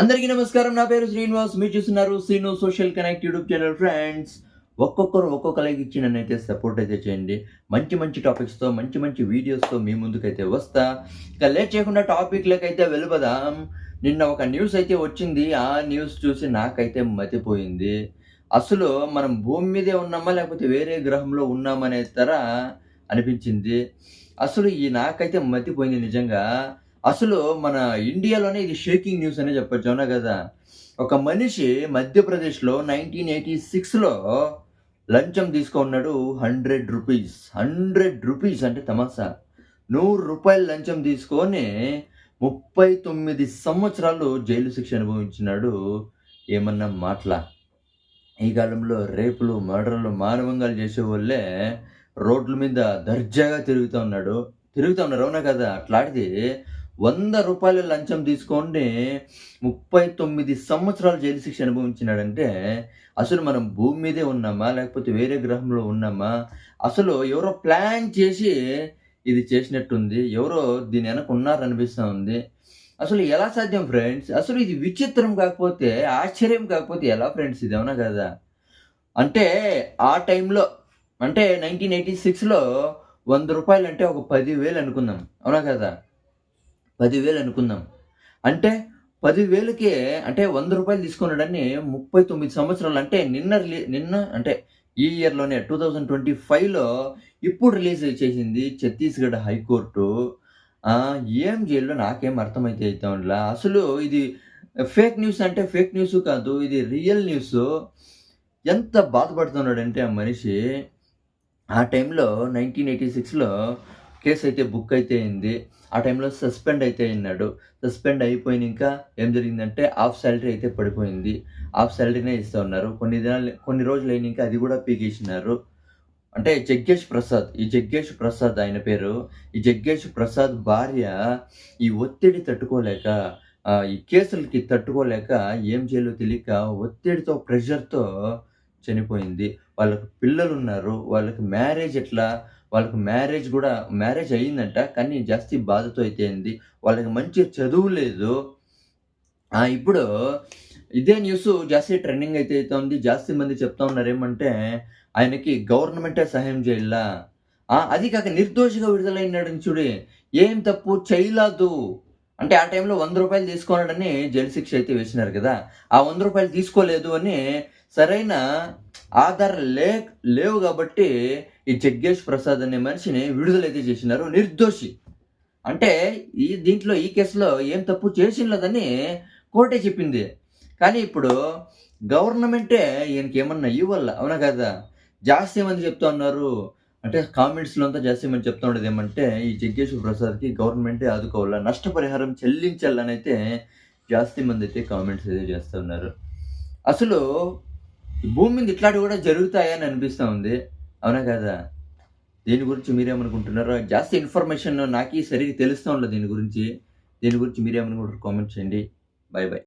అందరికీ నమస్కారం. నా పేరు శ్రీనివాస్. మీరు చూస్తున్నారు Srinu social connect YouTube channel friends. ఒక్కొక్కరు ఒక్కొక్కరికి ఇచ్చి నన్ను అయితే సపోర్ట్ అయితే చేయండి. మంచి మంచి టాపిక్స్తో మంచి మంచి వీడియోస్తో మీ ముందుకైతే వస్తా. ఇక లేట్ చేయకుండా టాపిక్లకైతే అయితే వెళ్ళిపోదాం నిన్న ఒక న్యూస్ అయితే వచ్చింది. ఆ న్యూస్ చూసి నాకైతే మతిపోయింది. అసలు మనం భూమి మీదే ఉన్నామా లేకపోతే వేరే గ్రహంలో ఉన్నామనే తర అనిపించింది. అసలు ఈ నాకైతే మతిపోయింది నిజంగా. అసలు మన ఇండియాలోనే ఇది షేకింగ్ న్యూస్ అనే చెప్పొచ్చు అవునా కదా? ఒక మనిషి మధ్యప్రదేశ్లో నైన్టీన్ ఎయిటీ సిక్స్లో లంచం తీసుకున్నాడు హండ్రెడ్ రూపీస్. హండ్రెడ్ రూపీస్ అంటే తమాసా నూరు రూపాయలు లంచం తీసుకొని ముప్పై తొమ్మిది సంవత్సరాలు జైలు శిక్ష అనుభవించినాడు. ఏమన్నా మాటల? ఈ కాలంలో రేపులు మర్డర్లు మానవంగాలు చేసే వాళ్ళే రోడ్ల మీద దర్జాగా తిరుగుతూ ఉన్నాడు. తిరుగుతూ ఉన్నారు అవునా కదా? అట్లాంటిది వంద రూపాయల లంచం తీసుకోండి ముప్పై తొమ్మిది సంవత్సరాలు జైలు శిక్ష అనుభవించినాడంటే అసలు మనం భూమి మీదే ఉన్నామా? లేకపోతే వేరే గ్రహంలో ఉన్నామా? అసలు ఎవరో ప్లాన్ చేసి ఇది చేసినట్టుంది. ఎవరో దీని వెనక ఉన్నారనిపిస్తూ ఉంది. అసలు ఎలా సాధ్యం ఫ్రెండ్స్? అసలు ఇది విచిత్రం కాకపోతే ఆశ్చర్యం కాకపోతే ఎలా ఫ్రెండ్స్? ఇది అవునా కదా? అంటే ఆ టైంలో అంటే నైన్టీన్ ఎయిటీ సిక్స్లో వంద రూపాయలు అంటే ఒక పదివేలు అనుకుందాం. అవునా కదా? పదివేలు అనుకుందాం. అంటే పదివేలకే అంటే వంద రూపాయలు తీసుకున్నాడని ముప్పై తొమ్మిది సంవత్సరాలు అంటే నిన్న నిన్న అంటే ఈ ఇయర్లోనే టూ థౌజండ్ ట్వంటీ ఫైవ్లో ఇప్పుడు రిలీజ్ చేసింది ఛత్తీస్గఢ్ హైకోర్టు. ఏం జైల్లో నాకేం అర్థమైతే అయితే అసలు ఇది ఫేక్ న్యూస్ అంటే ఫేక్ న్యూస్ కాదు ఇది రియల్ న్యూస్. ఎంత బాధపడుతున్నాడంటే ఆ మనిషి. ఆ టైంలో నైన్టీన్ ఎయిటీ సిక్స్లో కేసు అయితే బుక్ అయితే అయింది. ఆ టైంలో సస్పెండ్ అయితే అయినాడు సస్పెండ్ అయిపోయినాక ఏం జరిగిందంటే హాఫ్ శాలరీ అయితే పడిపోయింది. హాఫ్ శాలరీనే ఇస్తూ ఉన్నారు. కొన్ని దినాలు కొన్ని రోజులు అయినాక అది కూడా పీకేసినారు. అంటే జగ్గేష్ ప్రసాద్ ఈ జగ్గేష్ ప్రసాద్ ఆయన పేరు. ఈ జగ్గేష్ ప్రసాద్ భార్య ఈ ఒత్తిడి తట్టుకోలేక ఈ కేసులకి తట్టుకోలేక ఏం చేయాలో తెలియక ఒత్తిడితో ప్రెషర్తో చనిపోయింది. వాళ్ళకి పిల్లలు ఉన్నారు. వాళ్ళకి మ్యారేజ్ ఎట్లా? వాళ్ళకి మ్యారేజ్ కూడా మ్యారేజ్ అయ్యిందంట కానీ జాస్తి బాధతో అయితే అయింది. వాళ్ళకి మంచి చదువు లేదు. ఇప్పుడు ఇదే న్యూస్ జాస్తి ట్రెండింగ్ అయితే అయితే ఉంది జాస్తి మంది చెప్తా ఉన్నారు ఏమంటే ఆయనకి గవర్నమెంటే సహాయం చేయాల? అది కాక నిర్దోషిగా విడుదలైనాడు చూడి ఏం తప్పు? చేయలేదు. అంటే ఆ టైంలో వంద రూపాయలు తీసుకోనాడని జైలు శిక్ష అయితే వేసినారు కదా. ఆ వంద రూపాయలు తీసుకోలేదు అని సరైన ఆధారం లే లేవు కాబట్టి ఈ జగ్గేష్ ప్రసాద్ అనే మనిషిని విడుదలైతే చేసినారు నిర్దోషి. అంటే ఈ దీంట్లో ఈ కేసులో ఏం తప్పు చేసినదని కోర్టే చెప్పింది. కానీ ఇప్పుడు గవర్నమెంటే ఈయనకి ఏమన్నా ఇవ్వాల? అవునా కదా? జాస్తి మంది చెప్తా ఉన్నారు. అంటే కామెంట్స్లో అంతా జాస్తి మంది చెప్తా ఉండేది ఏమంటే ఈ జగ్గేశ్వర ప్రసాద్కి గవర్నమెంటే ఆదుకోవాలా? నష్టపరిహారం చెల్లించాలని అయితే జాస్తి మంది అయితే కామెంట్స్ అయితే చేస్తున్నారు అసలు భూమి మీద ఇట్లాంటివి కూడా జరుగుతాయని అనిపిస్తూ ఉంది. అవునా కదా? దీని గురించి మీరేమనుకుంటున్నారో? జాస్తి ఇన్ఫర్మేషన్ నాకు సరిగ్గా తెలుస్తూ ఉండదు దీని గురించి. దీని గురించి మీరేమనుకుంటారు కామెంట్ చేయండి. Bye bye